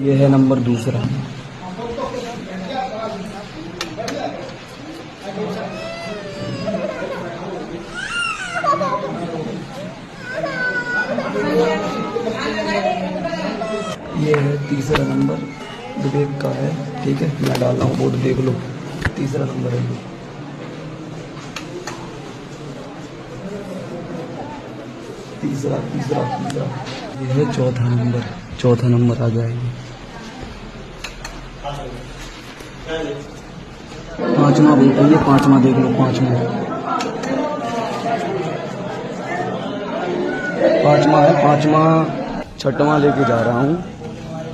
ये है नंबर दूसरा। ये है, तीसरा नंबर विवेक का है, ठीक है? मैं डाल रहा हूँ बोर्ड, देख लो। तीसरा नंबर है। तीसरा तीसरा तीसरा। ये है चौथा नंबर चौथा नंबर आ जाएगी। पांचवा बेटा ये पांचवा देख लो, पांचवा। पांचवा है, पांचवा। छठवा लेके जा रहा हूँ।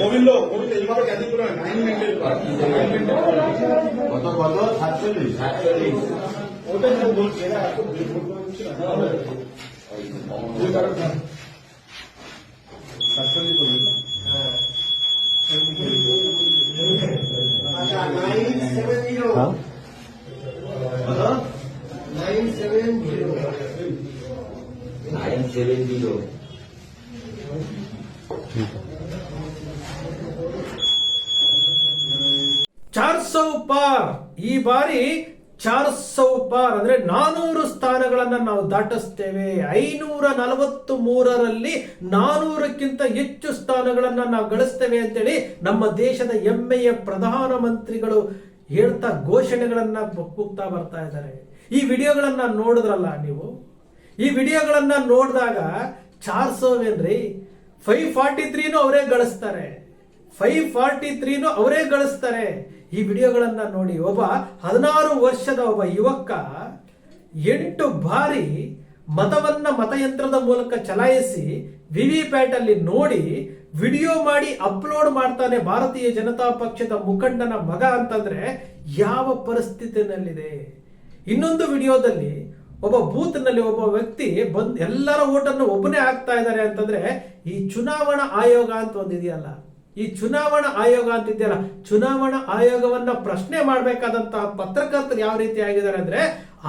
গোবিন্দ গোবিন্দ এইভাবে ক্যান্সেল করে নাইন মেনটেন কত কত সাতচল্লিশ সাতচল্লিশ ওটাই তো বলছি নাইন সেভেন জিরো ಚಾರ್ ಸೌ ಪಾರ್ ಈ ಬಾರಿ ಚಾರ್ ಸೌ ಪಾರ್ ಅಂದ್ರೆ ನಾನೂರು ಸ್ಥಾನಗಳನ್ನ ನಾವು ದಾಟಿಸ್ತೇವೆ ಐನೂರ ನಲವತ್ತು ಮೂರರಲ್ಲಿ ನಾನೂರಕ್ಕಿಂತ ಹೆಚ್ಚು ಸ್ಥಾನಗಳನ್ನ ನಾವು ಗಳಿಸ್ತೇವೆ ಅಂತೇಳಿ ನಮ್ಮ ದೇಶದ ಹೆಮ್ಮೆಯ ಪ್ರಧಾನಮಂತ್ರಿಗಳು ಹೇಳ್ತಾ ಘೋಷಣೆಗಳನ್ನ ಕೂಗ್ತಾ ಬರ್ತಾ ಇದ್ದಾರೆ ಈ ವಿಡಿಯೋಗಳನ್ನ ನೋಡಿದ್ರಲ್ಲ ನೀವು ಈ ವಿಡಿಯೋಗಳನ್ನ ನೋಡಿದಾಗ ಚಾರ್ ಸೋವೇನ್ರಿ ಫೈವ್ ಫಾರ್ಟಿ ತ್ರೀನು ಅವರೇ ಗಳಿಸ್ತಾರೆ. ಫೈವ್ ಫಾರ್ಟಿ ತ್ರೀನು ಅವರೇ ಗಳಿಸ್ತಾರೆ. ಈ ವಿಡಿಯೋಗಳನ್ನ ನೋಡಿ, ಒಬ್ಬ ಹದಿನಾರು ವರ್ಷದ ಒಬ್ಬ ಯುವಕ ಎಂಟು ಬಾರಿ ಮತವನ್ನ ಮತಯಂತ್ರದ ಮೂಲಕ ಚಲಾಯಿಸಿ ವಿವಿ ಪ್ಯಾಟ್ ಅಲ್ಲಿ ನೋಡಿ ವಿಡಿಯೋ ಮಾಡಿ ಅಪ್ಲೋಡ್ ಮಾಡ್ತಾನೆ ಭಾರತೀಯ ಜನತಾ ಪಕ್ಷದ ಮುಖಂಡನ ಮಗ ಅಂತಂದ್ರೆ ಯಾವ ಪರಿಸ್ಥಿತಿನಲ್ಲಿದೆ? ಇನ್ನೊಂದು ವಿಡಿಯೋದಲ್ಲಿ ಒಬ್ಬ ಬೂತ್ನಲ್ಲಿ ಒಬ್ಬ ವ್ಯಕ್ತಿ ಬಂದ್ ಎಲ್ಲರ ಓಟನ್ನು ಒಬ್ಬನೇ ಆಗ್ತಾ ಇದ್ದಾರೆ ಅಂತಂದ್ರೆ ಈ ಚುನಾವಣಾ ಆಯೋಗ ಅಂತ ಒಂದಿದೆಯಲ್ಲ ಈ ಚುನಾವಣಾ ಆಯೋಗ ಅಂತ ಇದೆಯಲ್ಲ. ಚುನಾವಣಾ ಆಯೋಗವನ್ನ ಪ್ರಶ್ನೆ ಮಾಡಬೇಕಾದಂತಹ ಪತ್ರಕರ್ತರು ಯಾವ ರೀತಿ ಆಗಿದ್ದಾರೆ ಅಂದ್ರೆ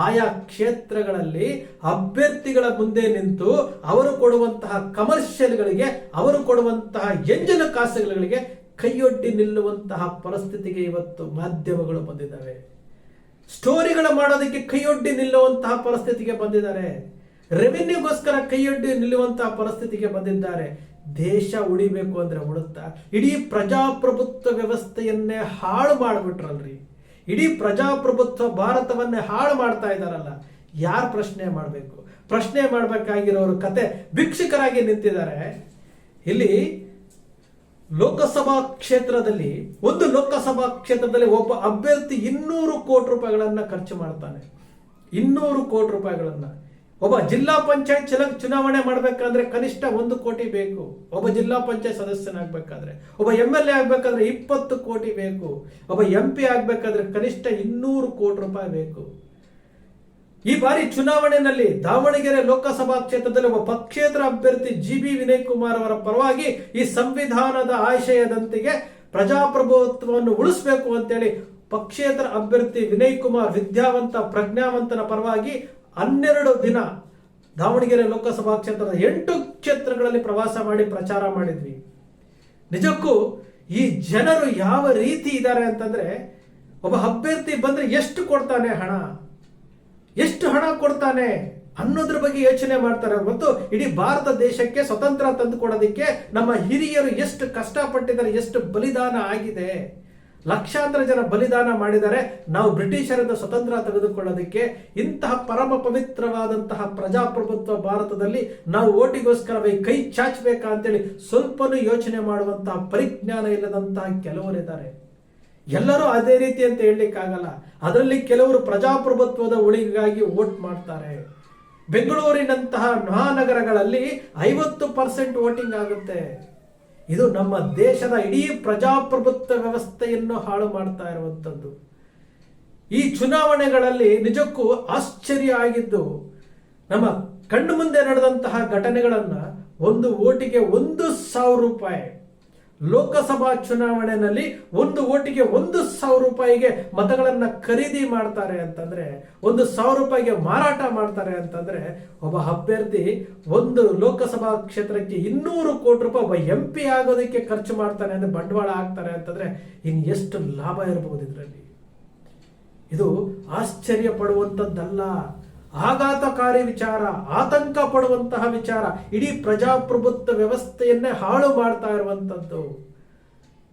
ಆಯಾ ಕ್ಷೇತ್ರಗಳಲ್ಲಿ ಅಭ್ಯರ್ಥಿಗಳ ಮುಂದೆ ನಿಂತು ಅವರು ಕೊಡುವಂತಹ ಕಮರ್ಷಿಯಲ್ಗಳಿಗೆ, ಅವರು ಕೊಡುವಂತಹ ಎಂಜಿನ ಕಾಸುಗಳಿಗೆ ಕೈಯೊಡ್ಡಿ ನಿಲ್ಲುವಂತಹ ಪರಿಸ್ಥಿತಿಗೆ ಇವತ್ತು ಮಾಧ್ಯಮಗಳು ಬಂದಿದ್ದಾವೆ. ಸ್ಟೋರಿಗಳು ಮಾಡೋದಕ್ಕೆ ಕೈಯೊಡ್ಡಿ ನಿಲ್ಲುವಂತಹ ಪರಿಸ್ಥಿತಿಗೆ ಬಂದಿದ್ದಾರೆ. ರೆವಿನ್ಯೂಗೋಸ್ಕರ ಕೈಯೊಡ್ಡಿ ನಿಲ್ಲುವಂತಹ ಪರಿಸ್ಥಿತಿಗೆ ಬಂದಿದ್ದಾರೆ. ದೇಶ ಉಳಿಬೇಕು ಅಂದ್ರೆ ಉಳುತ್ತಾ, ಇಡೀ ಪ್ರಜಾಪ್ರಭುತ್ವ ವ್ಯವಸ್ಥೆಯನ್ನೇ ಹಾಳು ಮಾಡಿಬಿಟ್ರಲ್ರಿ. ಇಡೀ ಪ್ರಜಾಪ್ರಭುತ್ವ ಭಾರತವನ್ನೇ ಹಾಳು ಮಾಡ್ತಾ ಇದ್ದಾರಲ್ಲ ಯಾರು ಪ್ರಶ್ನೆ ಮಾಡಬೇಕು? ಪ್ರಶ್ನೆ ಮಾಡಬೇಕಾಗಿರೋರು ಕತೆ ಭಿಕ್ಷುಕರಾಗಿ ನಿಂತಿದ್ದಾರೆ. ಇಲ್ಲಿ ಲೋಕಸಭಾ ಕ್ಷೇತ್ರದಲ್ಲಿ, ಒಂದು ಲೋಕಸಭಾ ಕ್ಷೇತ್ರದಲ್ಲಿ ಒಬ್ಬ ಅಭ್ಯರ್ಥಿ ಇನ್ನೂರು ಕೋಟಿ ರೂಪಾಯಿಗಳನ್ನ ಖರ್ಚು ಮಾಡ್ತಾನೆ. ಇನ್ನೂರು ಕೋಟಿ ರೂಪಾಯಿಗಳನ್ನ. ಒಬ್ಬ ಜಿಲ್ಲಾ ಪಂಚಾಯತ್ ಚಲ ಚುನಾವಣೆ ಮಾಡಬೇಕಾದ್ರೆ ಕನಿಷ್ಠ ಒಂದು ಕೋಟಿ ಬೇಕು. ಒಬ್ಬ ಜಿಲ್ಲಾ ಪಂಚಾಯತ್ ಸದಸ್ಯನಾಗಬೇಕಾದ್ರೆ, ಒಬ್ಬ ಎಂ ಎಲ್ ಎ ಆಗ್ಬೇಕಾದ್ರೆ ಇಪ್ಪತ್ತು ಕೋಟಿ ಬೇಕು. ಒಬ್ಬ ಎಂ ಪಿ ಆಗ್ಬೇಕಾದ್ರೆ ಕನಿಷ್ಠ ಇನ್ನೂರು ಕೋಟಿ ರೂಪಾಯಿ ಬೇಕು. ಈ ಬಾರಿ ಚುನಾವಣೆಯಲ್ಲಿ ದಾವಣಗೆರೆ ಲೋಕಸಭಾ ಕ್ಷೇತ್ರದಲ್ಲಿ ಒಬ್ಬ ಪಕ್ಷೇತರ ಅಭ್ಯರ್ಥಿ ಜಿ ಬಿ ವಿನಯ್ ಕುಮಾರ್ ಅವರ ಪರವಾಗಿ ಈ ಸಂವಿಧಾನದ ಆಶಯದಂತೆಗೆ ಪ್ರಜಾಪ್ರಭುತ್ವವನ್ನು ಉಳಿಸ್ಬೇಕು ಅಂತೇಳಿ ಪಕ್ಷೇತರ ಅಭ್ಯರ್ಥಿ ವಿನಯ್ ಕುಮಾರ್ ವಿದ್ಯಾವಂತ ಪ್ರಜ್ಞಾವಂತನ ಪರವಾಗಿ ಹನ್ನೆರಡು ದಿನ ದಾವಣಗೆರೆ ಲೋಕಸಭಾ ಕ್ಷೇತ್ರದ ಎಂಟು ಕ್ಷೇತ್ರಗಳಲ್ಲಿ ಪ್ರವಾಸ ಮಾಡಿ ಪ್ರಚಾರ ಮಾಡಿದ್ವಿ. ನಿಜಕ್ಕೂ ಈ ಜನರು ಯಾವ ರೀತಿ ಇದ್ದಾರೆ ಅಂತಂದ್ರೆ ಒಬ್ಬ ಅಭ್ಯರ್ಥಿ ಬಂದ್ರೆ ಎಷ್ಟು ಕೊಡ್ತಾನೆ ಹಣ? ಎಷ್ಟು ಹಣ ಕೊಡ್ತಾನೆ ಅನ್ನೋದ್ರ ಬಗ್ಗೆ ಯೋಚನೆ ಮಾಡ್ತಾರೆ. ಮತ್ತು ಇಡೀ ಭಾರತ ದೇಶಕ್ಕೆ ಸ್ವತಂತ್ರ ತಂದು ಕೊಡೋದಕ್ಕೆ ನಮ್ಮ ಹಿರಿಯರು ಎಷ್ಟು ಕಷ್ಟಪಟ್ಟಿದ್ದಾರೆ, ಎಷ್ಟು ಬಲಿದಾನ ಆಗಿದೆ. ಲಕ್ಷಾಂತರ ಜನ ಬಲಿದಾನ ಮಾಡಿದ್ದಾರೆ. ನಾವು ಬ್ರಿಟಿಷರಿಂದ ಸ್ವತಂತ್ರ ತೆಗೆದುಕೊಳ್ಳೋದಕ್ಕೆ ಇಂತಹ ಪರಮ ಪವಿತ್ರವಾದಂತಹ ಪ್ರಜಾಪ್ರಭುತ್ವ ಭಾರತದಲ್ಲಿ ನಾವು ಓಟಿಗೋಸ್ಕರವೇ ಕೈ ಚಾಚಬೇಕಾ ಅಂತೇಳಿ ಸ್ವಲ್ಪನೂ ಯೋಚನೆ ಮಾಡುವಂತಹ ಪರಿಜ್ಞಾನ ಇಲ್ಲದಂತಹ ಕೆಲವರಿದ್ದಾರೆ. ಎಲ್ಲರೂ ಅದೇ ರೀತಿ ಅಂತ ಹೇಳಲಿಕ್ಕಾಗಲ್ಲ. ಅದರಲ್ಲಿ ಕೆಲವರು ಪ್ರಜಾಪ್ರಭುತ್ವದ ಉಳಿಗಾಗಿ ವೋಟ್ ಮಾಡ್ತಾರೆ. ಬೆಂಗಳೂರಿನಂತಹ ಮಹಾನಗರಗಳಲ್ಲಿ ಐವತ್ತು ಪರ್ಸೆಂಟ್ ವೋಟಿಂಗ್ ಆಗುತ್ತೆ. ಇದು ನಮ್ಮ ದೇಶದ ಇಡೀ ಪ್ರಜಾಪ್ರಭುತ್ವ ವ್ಯವಸ್ಥೆಯನ್ನು ಹಾಳು ಮಾಡ್ತಾ ಇರುವಂಥದ್ದು. ಈ ಚುನಾವಣೆಗಳಲ್ಲಿ ನಿಜಕ್ಕೂ ಆಶ್ಚರ್ಯ ಆಗಿದ್ದು, ನಮ್ಮ ಕಣ್ಣು ಮುಂದೆ ನಡೆದಂತಹ ಘಟನೆಗಳನ್ನು ಒಂದು ಓಟಿಗೆ ಒಂದು ಸಾವಿರ ರೂಪಾಯಿ ಲೋಕಸಭಾ ಚುನಾವಣೆಯಲ್ಲಿ ಒಂದು ಓಟಿಗೆ ಒಂದು ಸಾವಿರ ರೂಪಾಯಿಗೆ ಮತಗಳನ್ನ ಖರೀದಿ ಮಾಡ್ತಾರೆ ಅಂತಂದ್ರೆ, ಒಂದು ಸಾವಿರ ರೂಪಾಯಿಗೆ ಮಾರಾಟ ಮಾಡ್ತಾರೆ ಅಂತಂದ್ರೆ, ಒಬ್ಬ ಅಭ್ಯರ್ಥಿ ಒಂದು ಲೋಕಸಭಾ ಕ್ಷೇತ್ರಕ್ಕೆ ಇನ್ನೂರು ಕೋಟಿ ರೂಪಾಯಿ ಒಬ್ಬ ಎಂ ಪಿ ಆಗೋದಕ್ಕೆ ಖರ್ಚು ಮಾಡ್ತಾನೆ ಅಂದ್ರೆ ಬಂಡವಾಳ ಹಾಕ್ತಾರೆ ಅಂತಂದ್ರೆ ಇನ್ ಎಷ್ಟು ಲಾಭ ಇರಬಹುದು ಇದರಲ್ಲಿ? ಇದು ಆಶ್ಚರ್ಯ ಪಡುವಂಥದ್ದಲ್ಲ ಆಘಾತಕಾರಿ ವಿಚಾರ, ಆತಂಕ ಪಡುವಂತಹ ವಿಚಾರ, ಇಡೀ ಪ್ರಜಾಪ್ರಭುತ್ವ ವ್ಯವಸ್ಥೆಯನ್ನೇ ಹಾಳು ಮಾಡ್ತಾ ಇರುವಂತದ್ದು.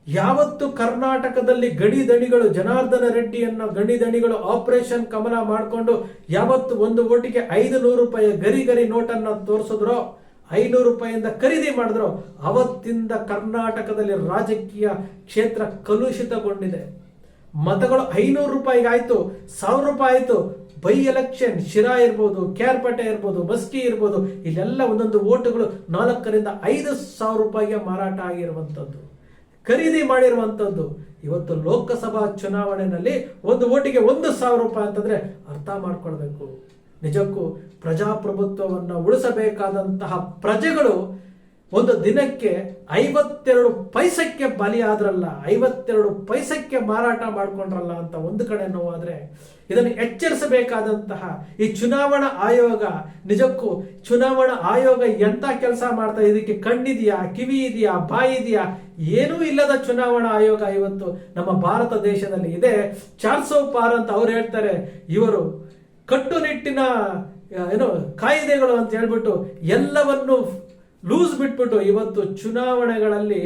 ಯಾವತ್ತು ಕರ್ನಾಟಕದಲ್ಲಿ ಗಡಿ ದಣಿಗಳು, ಜನಾರ್ದನ ರೆಡ್ಡಿಯನ್ನ ಗಡಿ ದಣಿಗಳು ಆಪರೇಷನ್ ಕಮಲ ಮಾಡಿಕೊಂಡು ಯಾವತ್ತು ಒಂದು ಓಟಿಗೆ ಐದು ನೂರು ರೂಪಾಯಿ ಗರಿ ಗರಿ ನೋಟನ್ನು ತೋರಿಸಿದ್ರೋ, ಐನೂರು ರೂಪಾಯಿಯಿಂದ ಖರೀದಿ ಮಾಡಿದ್ರು, ಅವತ್ತಿಂದ ಕರ್ನಾಟಕದಲ್ಲಿ ರಾಜಕೀಯ ಕ್ಷೇತ್ರ ಕಲುಷಿತಗೊಂಡಿದೆ. ಮತಗಳು ಐನೂರು ಆಯ್ತು, ಸಾವಿರ ರೂಪಾಯಿ ಆಯ್ತು ಬೈ ಎಲೆಕ್ಷನ್ ಶಿರಾ ಇರ್ಬೋದು ಕ್ಯಾರ್ಪೇಟೆ ಇರ್ಬೋದು, ಬಸ್ಕಿ ಇರ್ಬೋದು, ಇಲ್ಲೆಲ್ಲ ಒಂದೊಂದು ಓಟುಗಳು ನಾಲ್ಕರಿಂದ ಐದು ಸಾವಿರ ರೂಪಾಯಿಗೆ ಮಾರಾಟ ಆಗಿರುವಂಥದ್ದು. ಖರೀದಿ ಮಾಡಿರುವಂಥದ್ದು. ಇವತ್ತು ಲೋಕಸಭಾ ಚುನಾವಣೆಯಲ್ಲಿ ಒಂದು ಓಟಿಗೆ ಒಂದು ಸಾವಿರ ರೂಪಾಯಿ ಅಂತಂದ್ರೆ ಅರ್ಥ ಮಾಡ್ಕೊಳ್ಬೇಕು. ನಿಜಕ್ಕೂ ಪ್ರಜಾಪ್ರಭುತ್ವವನ್ನು ಉಳಿಸಬೇಕಾದಂತಹ ಪ್ರಜೆಗಳು ಒಂದು ದಿನಕ್ಕೆ ಐವತ್ತೆರಡು ಪೈಸಕ್ಕೆ ಬಲಿಯಾದ್ರಲ್ಲ, ಐವತ್ತೆರಡು ಪೈಸಕ್ಕೆ ಮಾರಾಟ ಮಾಡ್ಕೊಂಡ್ರಲ್ಲ ಅಂತ ಒಂದು ಕಡೆ ನೋವಾದ್ರೆ ಇದನ್ನು ಎಚ್ಚರಿಸಬೇಕಾದಂತಹ ಈ ಚುನಾವಣಾ ಆಯೋಗ, ನಿಜಕ್ಕೂ ಚುನಾವಣಾ ಆಯೋಗ ಎಂತ ಕೆಲಸ ಮಾಡ್ತಾ ಇದಕ್ಕೆ ಕಣ್ಣಿದೆಯಾ, ಕಿವಿ ಇದೆಯಾ, ಬಾಯಿ ಇದೆಯಾ? ಏನೂ ಇಲ್ಲದ ಚುನಾವಣಾ ಆಯೋಗ ಇವತ್ತು ನಮ್ಮ ಭಾರತ ದೇಶದಲ್ಲಿ ಇದೆ. ಚಾರ್ಸೋ ಪಾರ್ ಅಂತ ಅವ್ರು ಹೇಳ್ತಾರೆ. ಇವರು ಕಟ್ಟುನಿಟ್ಟಿನ ಏನು ಕಾಯಿದೆಗಳು ಅಂತ ಹೇಳ್ಬಿಟ್ಟು ಎಲ್ಲವನ್ನು ಲೂಸ್ ಬಿಟ್ಬಿಟ್ಟು ಇವತ್ತು ಚುನಾವಣೆಗಳಲ್ಲಿ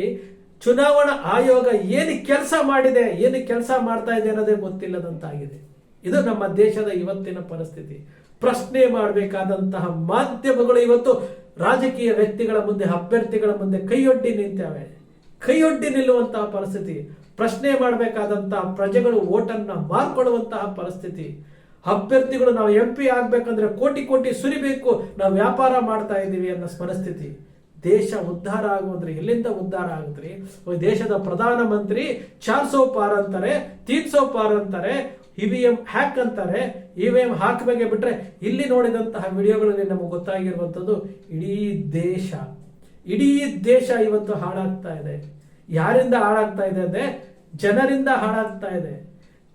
ಚುನಾವಣಾ ಆಯೋಗ ಏನು ಕೆಲಸ ಮಾಡಿದೆ, ಏನು ಕೆಲಸ ಮಾಡ್ತಾ ಇದೆ ಅನ್ನೋದೇ ಗೊತ್ತಿಲ್ಲದಂತಾಗಿದೆ. ಇದು ನಮ್ಮ ದೇಶದ ಇವತ್ತಿನ ಪರಿಸ್ಥಿತಿ. ಪ್ರಶ್ನೆ ಮಾಡಬೇಕಾದಂತಹ ಮಾಧ್ಯಮಗಳು ಇವತ್ತು ರಾಜಕೀಯ ವ್ಯಕ್ತಿಗಳ ಮುಂದೆ, ಅಭ್ಯರ್ಥಿಗಳ ಮುಂದೆ ಕೈಯೊಡ್ಡಿ ನಿಂತವೆ. ಕೈಯೊಡ್ಡಿ ನಿಲ್ಲುವಂತಹ ಪರಿಸ್ಥಿತಿ. ಪ್ರಶ್ನೆ ಮಾಡಬೇಕಾದಂತಹ ಪ್ರಜೆಗಳು ಓಟನ್ನು ಮಾರ್ಕೊಳ್ಳುವಂತಹ ಪರಿಸ್ಥಿತಿ. ಅಭ್ಯರ್ಥಿಗಳು ನಾವು ಎಂ ಪಿ ಆಗ್ಬೇಕಂದ್ರೆ ಕೋಟಿ ಕೋಟಿ ಸುರಿಬೇಕು, ನಾವು ವ್ಯಾಪಾರ ಮಾಡ್ತಾ ಇದ್ದೀವಿ ಅನ್ನೋ ಮನಸ್ಥಿತಿ. ದೇಶ ಉದ್ಧಾರ ಆಗುವಂದ್ರೆ ಎಲ್ಲಿಂದ ಉದ್ಧಾರ ಆಗುತ್ರಿ ದೇಶದ ಪ್ರಧಾನ ಮಂತ್ರಿ ಚಾರ್ಸೋ ಪಾರ್ ಅಂತಾರೆ ತೀನ್ಸೋ ಪಾರ್ ಅಂತಾರೆ, ಇ ವಿ ಎಂ ಹ್ಯಾಕ್ ಅಂತಾರೆ, ಇ ಇವಿಎಂ ಹಾಕ್ ಬಗ್ಗೆ ಬಿಟ್ರೆ ಇಲ್ಲಿ ನೋಡಿದಂತಹ ವಿಡಿಯೋಗಳಲ್ಲಿ ನಮಗೆ ಗೊತ್ತಾಗಿರುವಂಥದ್ದು ಇಡೀ ದೇಶ ಇಡೀ ದೇಶ ಇವತ್ತು ಹಾಳಾಗ್ತಾ ಇದೆ. ಯಾರಿಂದ ಹಾಳಾಗ್ತಾ ಇದೆ ಅಂದ್ರೆ ಜನರಿಂದ ಹಾಳಾಗ್ತಾ ಇದೆ.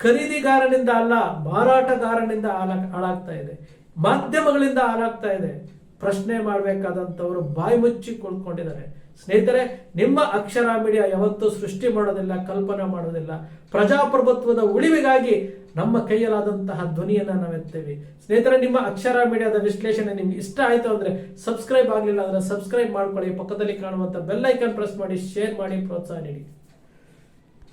ಖರೀದಿಗಾರನಿಂದ ಅಲ್ಲ, ಮಾರಾಟಗಾರನಿಂದ ಹಾಳಾಗ್- ಹಾಳಾಗ್ತಾ ಇದೆ. ಮಾಧ್ಯಮಗಳಿಂದ ಹಾಳಾಗ್ತಾ ಇದೆ. ಪ್ರಶ್ನೆ ಮಾಡಬೇಕಾದಂಥವರು ಬಾಯಿ ಮುಚ್ಚಿ ಕುಳ್ಕೊಂಡಿದ್ದಾರೆ. ಸ್ನೇಹಿತರೆ, ನಿಮ್ಮ ಅಕ್ಷರ ಮೀಡಿಯಾ ಯಾವತ್ತೂ ಸೃಷ್ಟಿ ಮಾಡೋದಿಲ್ಲ, ಕಲ್ಪನೆ ಮಾಡೋದಿಲ್ಲ. ಪ್ರಜಾಪ್ರಭುತ್ವದ ಉಳಿವಿಗಾಗಿ ನಮ್ಮ ಕೈಯಲ್ಲಾದಂತಹ ಧ್ವನಿಯನ್ನ ನಾವು ಎತ್ತೇವೆ ಸ್ನೇಹಿತರೆ, ನಿಮ್ಮ ಅಕ್ಷರ ಮೀಡಿಯಾದ ವಿಶ್ಲೇಷಣೆ ನಿಮ್ಗೆ ಇಷ್ಟ ಆಯಿತು ಅಂದ್ರೆ ಸಬ್ಸ್ಕ್ರೈಬ್ ಆಗಲಿಲ್ಲ ಅಂದ್ರೆ ಸಬ್ಸ್ಕ್ರೈಬ್ ಮಾಡ್ಕೊಳ್ಳಿ. ಪಕ್ಕದಲ್ಲಿ ಕಾಣುವಂತ ಬೆಲ್ ಐಕಾನ್ ಪ್ರೆಸ್ ಮಾಡಿ, ಶೇರ್ ಮಾಡಿ, ಪ್ರೋತ್ಸಾಹ ನೀಡಿ.